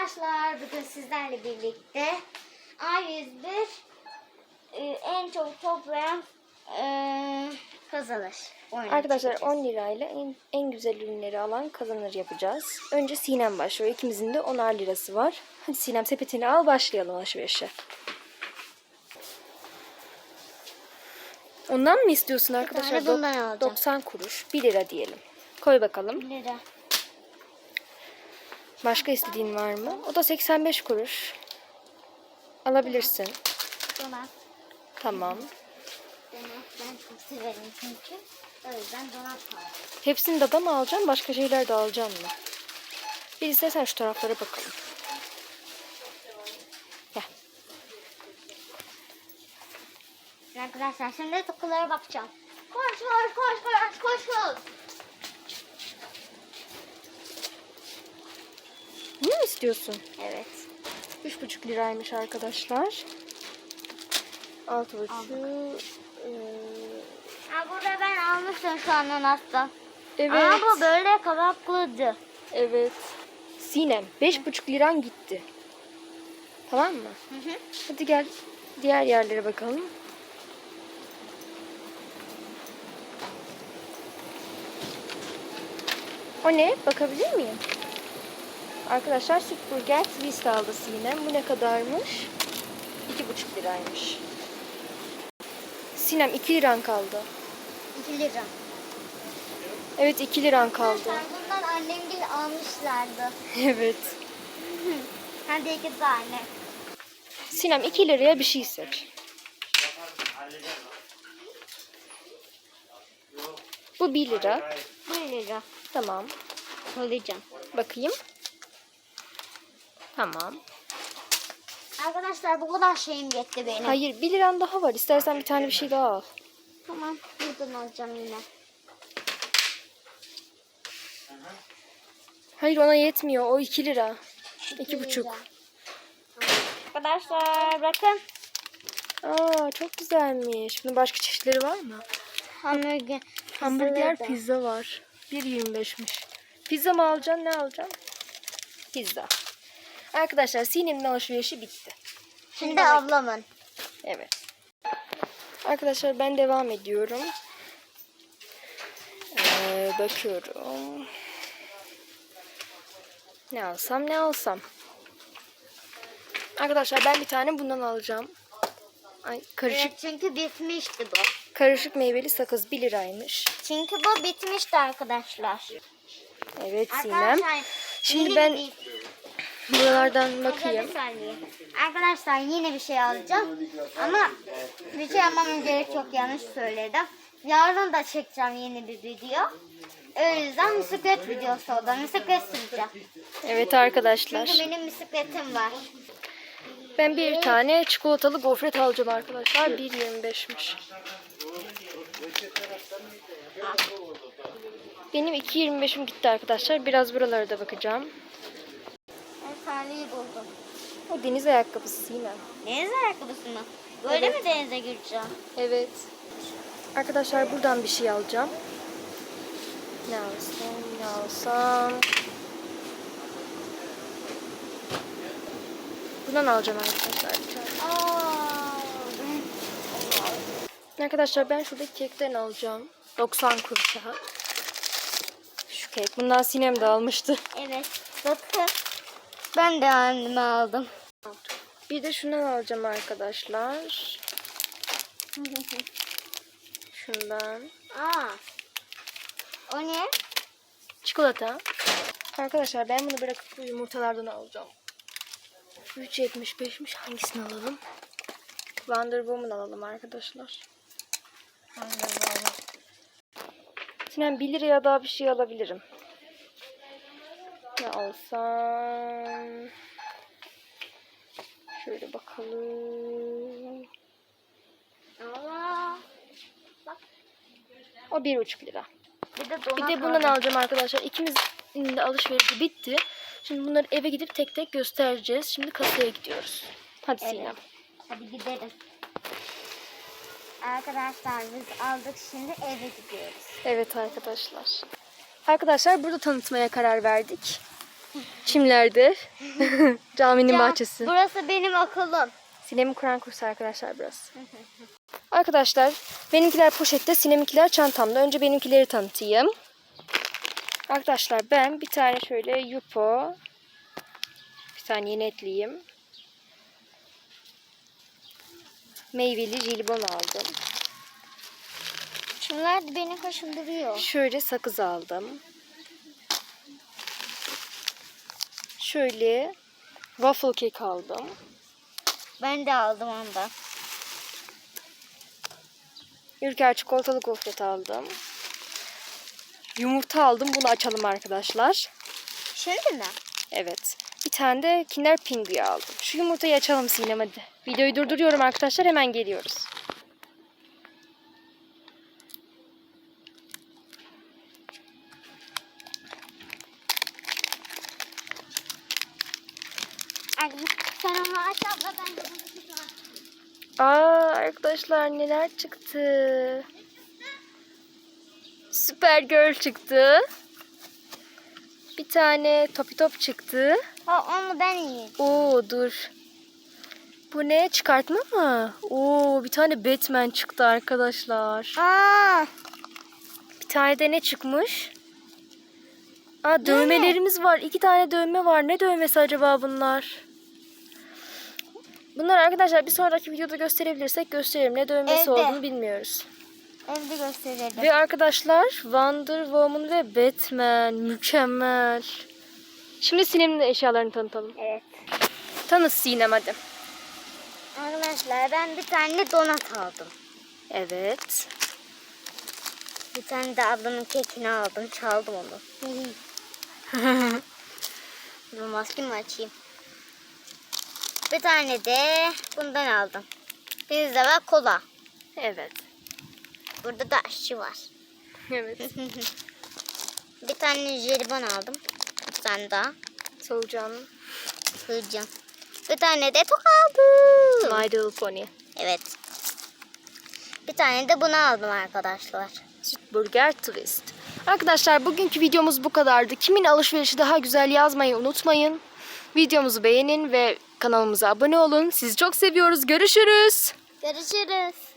Arkadaşlar bugün sizlerle birlikte A101 e, en çok toplayan e, kazanır. Arkadaşlar çekeceğiz. 10 lirayla en, en güzel ürünleri alan kazanır yapacağız. Önce Sinem başlıyor. İkimizin de 10'ar lirası var. Hadi Sinem sepetini al başlayalım alışverişe. Ondan mı istiyorsun arkadaşlar? tane bundan Dok- alacağım. 90 kuruş. 1 lira diyelim. Koy bakalım. 1 lira. Başka istediğin var mı? O da 85 kuruş. Alabilirsin. Donat. Tamam. Donat ben çok severim çünkü. O yüzden donat aldım. Hepsini dada mı alacaksın? Başka şeyler de alacaksın mı? Bir istersen şu taraflara bakalım. Gel. Arkadaşlar şimdi tokulara bakacağım. Koş koş koş koş koş koş. İstiyorsun? Evet. 3,5 liraymış arkadaşlar. 6,5. Ee, Ha burada ben almıştım şu an donattan. evet. Ama bu böyle kabaklıydı. Evet. Sinem 5,5 liran gitti. Tamam mı? Hı hı. Hadi gel diğer yerlere bakalım. O ne? Bakabilir miyim? Arkadaşlar süt burger twist aldı Sinem. Bu ne kadarmış? 2,5 liraymış. Sinem 2 liran kaldı. 2 lira. Evet 2 liran kaldı. Arkadaşlar bundan annemgil almışlardı. Evet. Hadi iki tane. Sinem 2 liraya bir şey seç. Bu 1 lira. 1 lira. Tamam. Söyleyeceğim. Bakayım. Tamam. Arkadaşlar bu kadar şeyim yetti benim. Hayır 1 liran daha var. İstersen bir tane bir şey daha al. Tamam. Buradan alacağım yine. Hayır ona yetmiyor. O 2 lira. İki 2,5. lira. Arkadaşlar bakın. Aa çok güzelmiş. Bunun başka çeşitleri var mı? Hamburger. Hamburger pizza var. 1.25'miş. Pizza mı alacaksın ne alacaksın? Pizza. Arkadaşlar Sinem'in alışverişi bitti. Şimdi ablamın. Evet. Arkadaşlar ben devam ediyorum. Ee, bakıyorum. Ne alsam ne alsam. Arkadaşlar ben bir tane bundan alacağım. Ay karışık Evet, çünkü bitmişti bu. karışık meyveli sakız 1 liraymış. Çünkü bu bitmişti arkadaşlar. Evet Sinem. Şimdi ben bir- buralardan Bir bakayım. saniye. Arkadaşlar yine bir şey alacağım. Ama bir şey yapmam gerek çok yanlış söyledim. Yarın da çekeceğim yeni bir video. O yüzden bisiklet videosu oldu. Bisiklet süreceğim. Evet arkadaşlar. Çünkü benim bisikletim var. Ben bir tane çikolatalı gofret alacağım arkadaşlar. 1.25'miş. Benim 2.25'im gitti arkadaşlar. Biraz buralara da bakacağım. O deniz ayakkabısı yine. Deniz ayakkabısı mı? Böyle mi denize gireceğim? Evet. Arkadaşlar buradan bir şey alacağım. Ne alsam, ne alsam. Bundan alacağım arkadaşlar bir tane. Aa, Arkadaşlar ben şuradaki kekten alacağım. 90 kuruşa. Şu kek. Bundan Sinem de almıştı. evet. Bakın. Ben de anneme aldım. Bir de şundan alacağım arkadaşlar. Şundan. Aa. O ne? Çikolata. Arkadaşlar ben bunu bırakıp bu yumurtalardan alacağım. 3.75'miş. Hangisini alalım? Wonder Woman alalım arkadaşlar. Wonder Woman. Sinem 1 liraya daha bir şey alabilirim. Ne alsam? Şöyle bakalım. Aa. O 1,5 lira. Bir de Bir de bundan aldım. alacağım arkadaşlar. İkimizin de alışverişi bitti. Şimdi bunları eve gidip tek tek göstereceğiz. Şimdi kasaya gidiyoruz. Hadi Evet. Sinem. Hadi gidelim. Arkadaşlar biz aldık şimdi eve gidiyoruz. Evet arkadaşlar. Arkadaşlar burada tanıtmaya karar verdik. Çimlerde. Caminin bahçesi. Burası benim okulum. Sinem'in Kur'an kursu arkadaşlar burası. arkadaşlar benimkiler poşette, Sinem'inkiler çantamda. Önce benimkileri tanıtayım. Arkadaşlar ben bir tane şöyle yupo, bir tane yeni etliyim. Meyveli jelibon aldım. Şunlar beni kaşındırıyor. Şöyle sakız aldım. Şöyle waffle cake aldım. Ben de aldım onda. Ülker çikolatalı gofret aldım. Yumurta aldım. Bunu açalım arkadaşlar. Şimdi mi? Evet. Bir tane de Kinder Pingui aldım. Şu yumurtayı açalım Sinem hadi. Videoyu durduruyorum arkadaşlar. Hemen geliyoruz. Ay, Sen onu aç abla ben de bunu tutayım. Aa arkadaşlar neler çıktı. Süper Girl çıktı. Bir tane Topi Top çıktı. Ha, onu ben yiyeyim. Oo dur. Bu ne? Çıkartma mı? Oo bir tane Batman çıktı arkadaşlar. Aa, Bir tane de ne çıkmış? Aa dövmelerimiz var. İki tane dövme var. Ne dövmesi acaba bunlar? Bunlar arkadaşlar bir sonraki videoda gösterebilirsek gösteririm. Ne dövmesi Evde. olduğunu bilmiyoruz. evde gösterelim. Ve arkadaşlar Wonder Woman ve Batman mükemmel. Şimdi Sinem'in eşyalarını tanıtalım. Evet. Tanı Sinem hadi. Arkadaşlar ben bir tane donat aldım. Evet. Bir tane de ablamın kekini aldım. Çaldım onu. Dur maskemi açayım. Bir tane de bundan aldım. Bir de var kola. Evet. Burada da aşçı var. Evet. Bir tane jelibon aldım. Bir tane daha. Solucan. Sığacağım. Bir tane de tok aldım. My Little Pony. Evet. Bir tane de bunu aldım arkadaşlar. Burger Twist. Arkadaşlar bugünkü videomuz bu kadardı. Kimin alışverişi daha güzel yazmayı unutmayın. Videomuzu beğenin ve kanalımıza abone olun. Sizi çok seviyoruz. Görüşürüz. Görüşürüz.